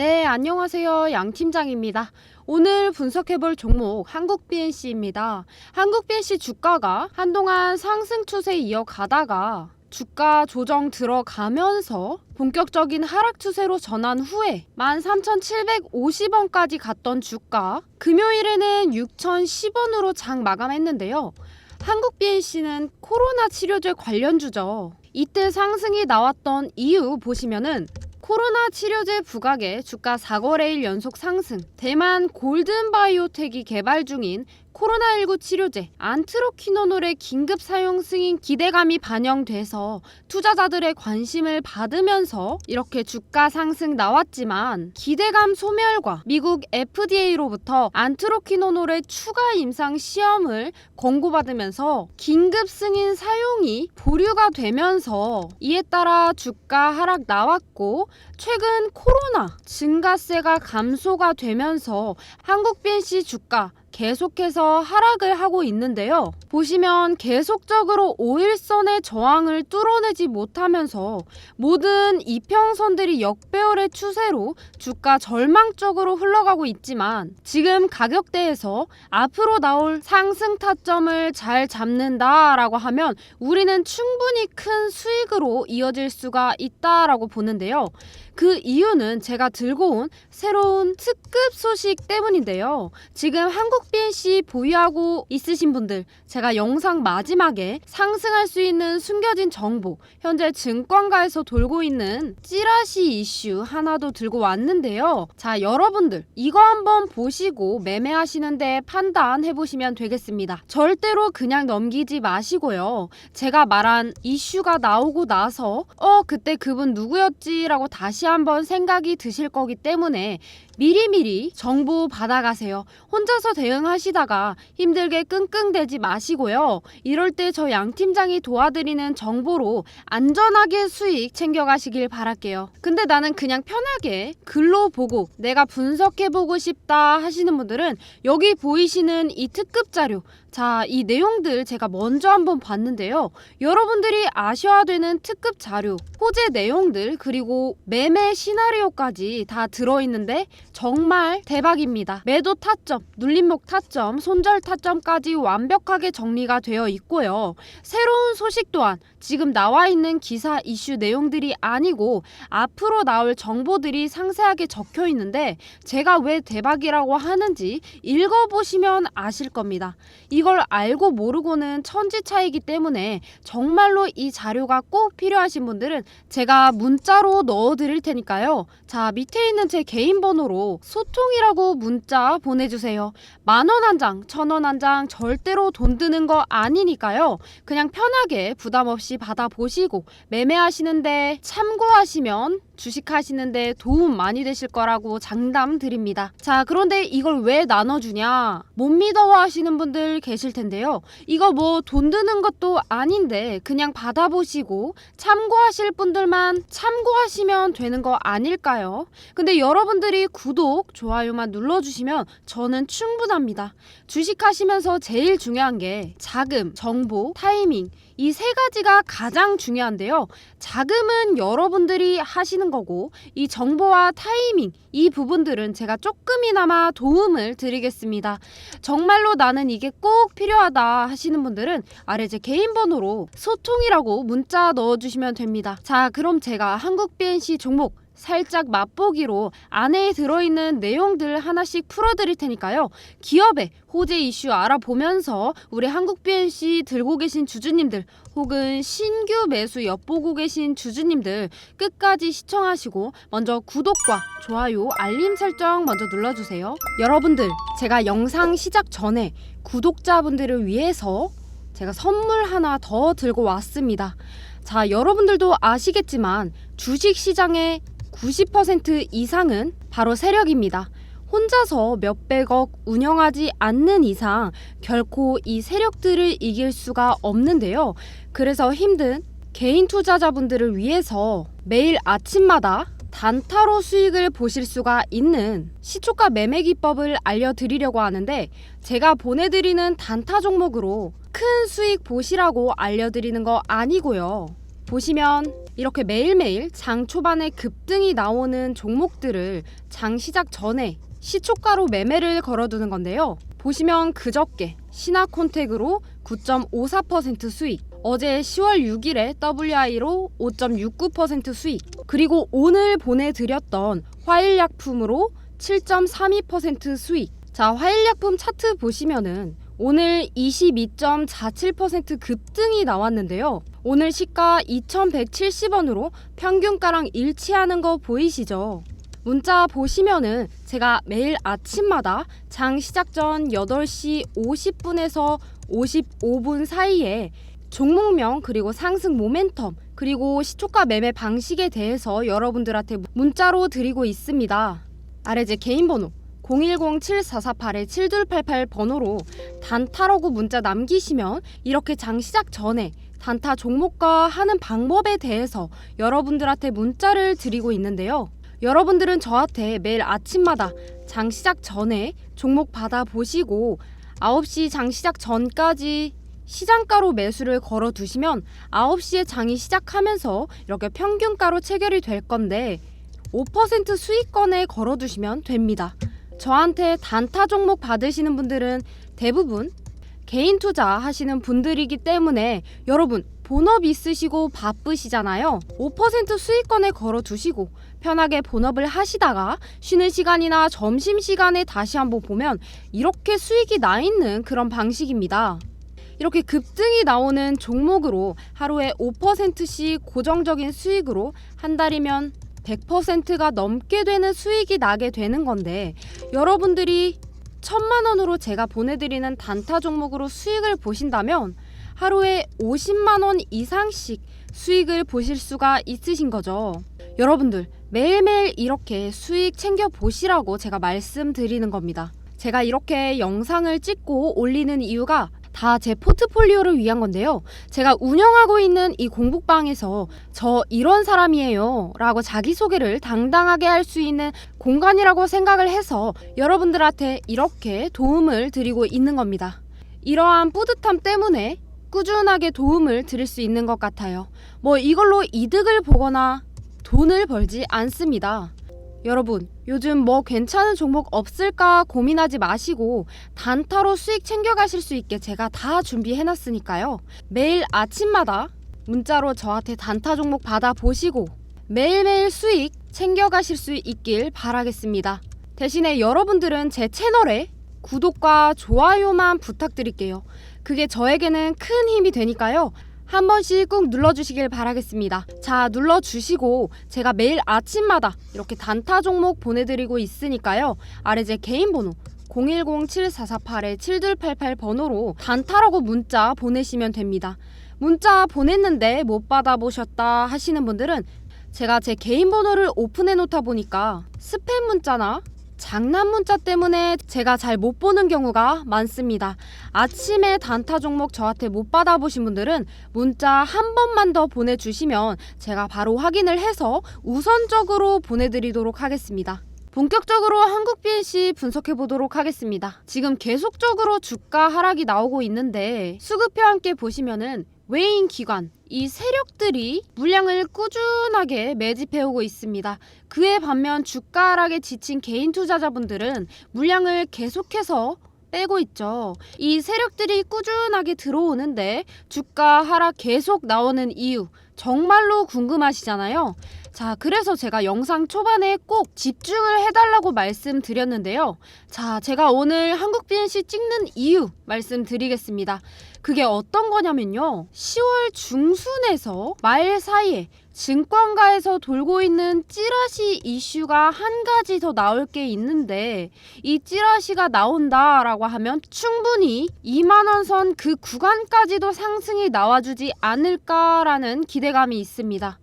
네, 안녕하세요. 양 팀장입니다. 오늘 분석해볼 종목 한국 BNC입니다. 한국 BNC 주가가 한동안 상승 추세 이어가다가 주가 조정 들어가면서 본격적인 하락 추세로 전환 후에 13,750원까지 갔던 주가 금요일에는 6,010원으로 장 마감했는데요. 한국 BNC는 코로나 치료제 관련주죠. 이때 상승이 나왔던 이유 보시면은 코로나 치료제 부각에 주가 4거래일 연속 상승, 대만 골든바이오텍이 개발 중인 코로나19 치료제 안트로키노놀의 긴급 사용 승인 기대감이 반영돼서 투자자들의 관심을 받으면서 이렇게 주가 상승 나왔지만 기대감 소멸과 미국 FDA로부터 안트로키노놀의 추가 임상 시험을 권고받으면서 긴급 승인 사용이 보류가 되면서 이에 따라 주가 하락 나왔고 최근 코로나 증가세가 감소가 되면서 한국 BNC 주가 계속해서 하락을 하고 있는데요. 보시면 계속적으로 5일선의 저항을 뚫어내지 못하면서 모든 이평선들이 역배열의 추세로 주가 절망적으로 흘러가고 있지만 지금 가격대에서 앞으로 나올 상승 타점을 잘 잡는다라고 하면 우리는 충분히 큰 수익으로 이어질 수가 있다라고 보는데요. 그 이유는 제가 들고 온 새로운 특급 소식 때문인데요. 지금 한국 BNC 보유하고 있으신 분들, 제가 영상 마지막에 상승할 수 있는 숨겨진 정보, 현재 증권가에서 돌고 있는 찌라시 이슈 하나도 들고 왔는데요. 자, 여러분들, 이거 한번 보시고 매매하시는데 판단해 보시면 되겠습니다. 절대로 그냥 넘기지 마시고요. 제가 말한 이슈가 나오고 나서, 어, 그때 그분 누구였지라고 다시 한번 생각이 드실 거기 때문에 미리미리 정보 받아가세요. 혼자서 대응하시다가 힘들게 끙끙대지 마시고요. 이럴 때 저 양 팀장이 도와드리는 정보로 안전하게 수익 챙겨가시길 바랄게요. 근데 나는 그냥 편하게 글로 보고 내가 분석해보고 싶다 하시는 분들은 여기 보이시는 이 특급 자료 자, 이 내용들 제가 먼저 한번 봤는데요. 여러분들이 아셔야 되는 특급 자료, 호재 내용들, 그리고 매매 시나리오까지 다 들어있는데 정말 대박입니다. 매도 타점, 눌림목 타점, 손절 타점까지 완벽하게 정리가 되어 있고요. 새로운 소식 또한 지금 나와 있는 기사 이슈 내용들이 아니고 앞으로 나올 정보들이 상세하게 적혀 있는데 제가 왜 대박이라고 하는지 읽어보시면 아실 겁니다. 이걸 알고 모르고는 천지 차이기 때문에 정말로 이 자료가 꼭 필요하신 분들은 제가 문자로 넣어 드릴 테니까요. 자, 밑에 있는 제 개인 번호로 소통이라고 문자 보내주세요. 만 원 한 장, 천 원 한 장 절대로 돈 드는 거 아니니까요. 그냥 편하게 부담 없이 받아보시고 매매하시는데 참고하시면 주식 하시는데 도움 많이 되실 거라고 장담 드립니다. 자, 그런데 이걸 왜 나눠주냐? 못 믿어워 하시는 분들 계실 텐데요. 이거 뭐 돈 드는 것도 아닌데 그냥 받아보시고 참고하실 분들만 참고하시면 되는 거 아닐까요? 근데 여러분들이 구독, 좋아요만 눌러주시면 저는 충분합니다. 주식하시면서 제일 중요한 게 자금, 정보, 타이밍, 이 세 가지가 가장 중요한데요. 자금은 여러분들이 하시는 거고, 이 정보와 타이밍, 이 부분들은 제가 조금이나마 도움을 드리겠습니다. 정말로 나는 이게 꼭 필요하다 하시는 분들은 아래 제 개인 번호로 소통이라고 문자 넣어주시면 됩니다. 자, 그럼 제가 한국 BNC 종목 살짝 맛보기로 안에 들어있는 내용들 하나씩 풀어드릴 테니까요. 기업의 호재 이슈 알아보면서 우리 한국 BNC 들고 계신 주주님들 혹은 신규 매수 엿보고 계신 주주님들 끝까지 시청하시고 먼저 구독과 좋아요, 알림 설정 먼저 눌러주세요. 여러분들 제가 영상 시작 전에 구독자분들을 위해서 제가 선물 하나 더 들고 왔습니다. 자, 여러분들도 아시겠지만 주식 시장의 90% 이상은 바로 세력입니다. 혼자서 몇백억 운영하지 않는 이상 결코 이 세력들을 이길 수가 없는데요. 그래서 힘든 개인 투자자분들을 위해서 매일 아침마다 단타로 수익을 보실 수가 있는 시초가 매매 기법을 알려드리려고 하는데 제가 보내드리는 단타 종목으로 큰 수익 보시라고 알려드리는 거 아니고요. 보시면 이렇게 매일매일 장 초반에 급등이 나오는 종목들을 장 시작 전에 시초가로 매매를 걸어두는 건데요. 보시면 그저께 신화콘텍으로 9.54% 수익, 어제 10월 6일에 WI로 5.69% 수익, 그리고 오늘 보내드렸던 화일약품으로 7.32% 수익. 자, 화일약품 차트 보시면은 오늘 22.47% 급등이 나왔는데요. 오늘 시가 2,170원으로 평균가랑 일치하는 거 보이시죠? 문자 보시면은 제가 매일 아침마다 장 시작 전 8시 50분에서 55분 사이에 종목명 그리고 상승 모멘텀 그리고 시초가 매매 방식에 대해서 여러분들한테 문자로 드리고 있습니다. 아래 제 개인 번호 010-7448-7288 번호로 단타라고 문자 남기시면 이렇게 장 시작 전에 단타 종목과 하는 방법에 대해서 여러분들한테 문자를 드리고 있는데요. 여러분들은 저한테 매일 아침마다 장 시작 전에 종목 받아 보시고 9시 장 시작 전까지 시장가로 매수를 걸어 두시면 9시에 장이 시작하면서 이렇게 평균가로 체결이 될 건데 5% 수익권에 걸어 두시면 됩니다. 저한테 단타 종목 받으시는 분들은 대부분 개인 투자 하시는 분들이기 때문에 여러분 본업 있으시고 바쁘시잖아요. 5% 수익권에 걸어 두시고 편하게 본업을 하시다가 쉬는 시간이나 점심 시간에 다시 한번 보면 이렇게 수익이 나 있는 그런 방식입니다. 이렇게 급등이 나오는 종목으로 하루에 5%씩 고정적인 수익으로 한 달이면 100%가 넘게 되는 수익이 나게 되는 건데 여러분들이 천만 원으로 제가 보내드리는 단타 종목으로 수익을 보신다면 하루에 50만 원 이상씩 수익을 보실 수가 있으신 거죠. 여러분들 매일매일 이렇게 수익 챙겨 보시라고 제가 말씀드리는 겁니다. 제가 이렇게 영상을 찍고 올리는 이유가 다 제 포트폴리오를 위한 건데요. 제가 운영하고 있는 이 공부방에서 저 이런 사람이에요 라고 자기소개를 당당하게 할 수 있는 공간이라고 생각을 해서 여러분들한테 이렇게 도움을 드리고 있는 겁니다. 이러한 뿌듯함 때문에 꾸준하게 도움을 드릴 수 있는 것 같아요. 뭐 이걸로 이득을 보거나 돈을 벌지 않습니다. 여러분, 요즘 뭐 괜찮은 종목 없을까 고민하지 마시고 단타로 수익 챙겨가실 수 있게 제가 다 준비해놨으니까요. 매일 아침마다 문자로 저한테 단타 종목 받아보시고 매일매일 수익 챙겨가실 수 있길 바라겠습니다. 대신에 여러분들은 제 채널에 구독과 좋아요만 부탁드릴게요. 그게 저에게는 큰 힘이 되니까요. 한 번씩 꾹 눌러주시길 바라겠습니다. 자, 눌러주시고 제가 매일 아침마다 이렇게 단타 종목 보내드리고 있으니까요. 아래 제 개인 번호 010-7448-7288 번호로 단타라고 문자 보내시면 됩니다. 문자 보냈는데 못 받아보셨다 하시는 분들은 제가 제 개인 번호를 오픈해 놓다 보니까 스팸 문자나 장난 문자 때문에 제가 잘 못 보는 경우가 많습니다. 아침에 단타 종목 저한테 못 받아보신 분들은 문자 한 번만 더 보내주시면 제가 바로 확인을 해서 우선적으로 보내드리도록 하겠습니다. 본격적으로 한국 BNC 분석해 보도록 하겠습니다. 지금 계속적으로 주가 하락이 나오고 있는데 수급표 함께 보시면은 외인 기관 이 세력들이 물량을 꾸준하게 매집해오고 있습니다. 그에 반면 주가 하락에 지친 개인 투자자분들은 물량을 계속해서 빼고 있죠. 이 세력들이 꾸준하게 들어오는데 주가 하락 계속 나오는 이유 정말로 궁금하시잖아요. 자, 그래서 제가 영상 초반에 꼭 집중을 해달라고 말씀드렸는데요. 자, 제가 오늘 한국 BNC 찍는 이유 말씀드리겠습니다. 그게 어떤 거냐면요. 10월 중순에서 말 사이에 증권가에서 돌고 있는 찌라시 이슈가 한 가지 더 나올 게 있는데 이 찌라시가 나온다라고 하면 충분히 2만 원 선 그 구간까지도 상승이 나와주지 않을까라는 기대감이 있습니다.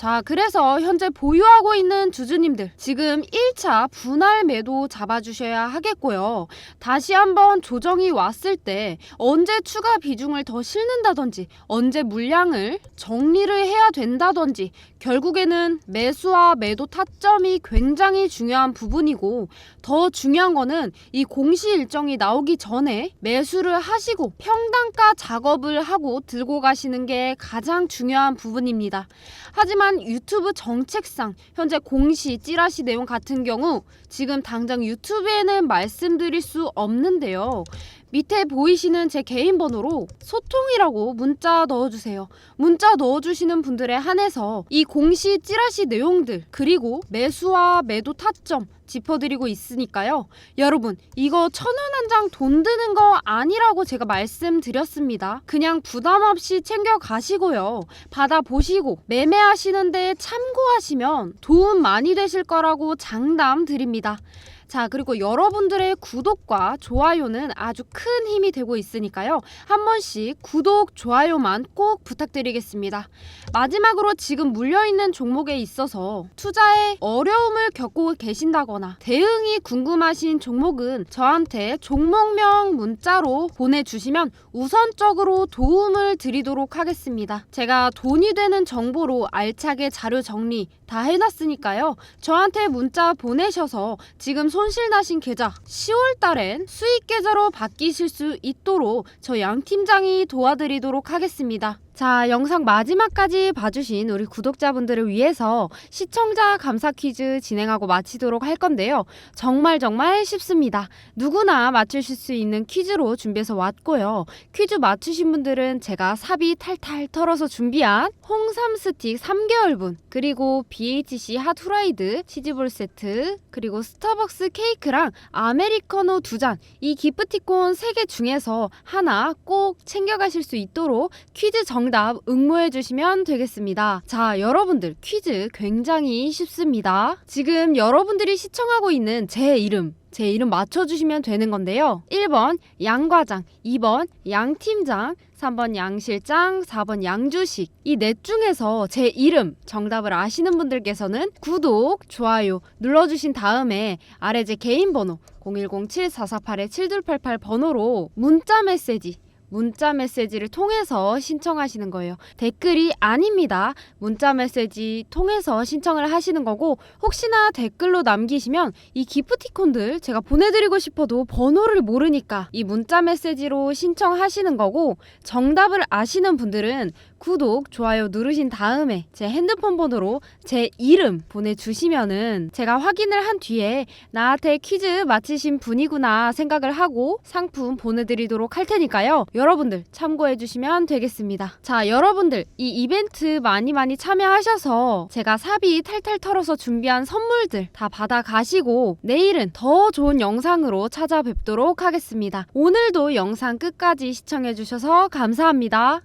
자, 그래서 현재 보유하고 있는 주주님들 지금 1차 분할 매도 잡아주셔야 하겠고요. 다시 한번 조정이 왔을 때 언제 추가 비중을 더 실는다든지 언제 물량을 정리를 해야 된다든지 결국에는 매수와 매도 타점이 굉장히 중요한 부분이고 더 중요한 거는 이 공시 일정이 나오기 전에 매수를 하시고 평단가 작업을 하고 들고 가시는 게 가장 중요한 부분입니다. 하지만 유튜브 정책상 현재 공시 찌라시 내용 같은 경우 지금 당장 유튜브에는 말씀드릴 수 없는데요. 밑에 보이시는 제 개인 번호로 소통이라고 문자 넣어주세요. 문자 넣어주시는 분들에 한해서 이 공시 찌라시 내용들 그리고 매수와 매도 타점 짚어드리고 있으니까요. 여러분 이거 천 원 한 장 돈 드는 거 아니라고 제가 말씀드렸습니다. 그냥 부담 없이 챙겨 가시고요. 받아 보시고 매매하시는데 참고하시면 도움 많이 되실 거라고 장담 드립니다. 있습니다. 자, 그리고 여러분들의 구독과 좋아요는 아주 큰 힘이 되고 있으니까요. 한 번씩 구독, 좋아요만 꼭 부탁드리겠습니다. 마지막으로 지금 물려있는 종목에 있어서 투자에 어려움을 겪고 계신다거나 대응이 궁금하신 종목은 저한테 종목명 문자로 보내주시면 우선적으로 도움을 드리도록 하겠습니다. 제가 돈이 되는 정보로 알차게 자료 정리 다 해놨으니까요. 저한테 문자 보내셔서 지금 손실 나신 계좌 10월 달엔 수익 계좌로 바뀌실 수 있도록 저양 팀장이 도와드리도록 하겠습니다. 자, 영상 마지막까지 봐주신 우리 구독자분들을 위해서 시청자 감사 퀴즈 진행하고 마치도록 할 건데요. 정말 정말 쉽습니다. 누구나 맞추실 수 있는 퀴즈로 준비해서 왔고요. 퀴즈 맞추신 분들은 제가 삽이 탈탈 털어서 준비한 홍삼 스틱 3개월분, 그리고 BHC 핫 후라이드 치즈볼 세트, 그리고 스타벅스 케이크랑 아메리카노 두 잔, 이 기프티콘 3개 중에서 하나 꼭 챙겨가실 수 있도록 퀴즈 정답 응모해 주시면 되겠습니다. 자, 여러분들 퀴즈 굉장히 쉽습니다. 지금 여러분들이 시청하고 있는 제 이름 제 이름 맞춰주시면 되는 건데요. 1번 양과장, 2번 양팀장, 3번 양실장, 4번 양주식. 이 넷 중에서 제 이름 정답을 아시는 분들께서는 구독, 좋아요 눌러주신 다음에 아래 제 개인 번호 010-7448-7288 번호로 문자 메시지 문자 메시지를 통해서 신청하시는 거예요. 댓글이 아닙니다. 문자 메시지 통해서 신청을 하시는 거고 혹시나 댓글로 남기시면 이 기프티콘들 제가 보내드리고 싶어도 번호를 모르니까 이 문자 메시지로 신청하시는 거고 정답을 아시는 분들은 구독, 좋아요 누르신 다음에 제 핸드폰 번호로 제 이름 보내주시면은 제가 확인을 한 뒤에 나한테 퀴즈 맞히신 분이구나 생각을 하고 상품 보내드리도록 할 테니까요. 여러분들 참고해 주시면 되겠습니다. 자, 여러분들 이 이벤트 많이 많이 참여하셔서 제가 사비 탈탈 털어서 준비한 선물들 다 받아 가시고 내일은 더 좋은 영상으로 찾아뵙도록 하겠습니다. 오늘도 영상 끝까지 시청해 주셔서 감사합니다.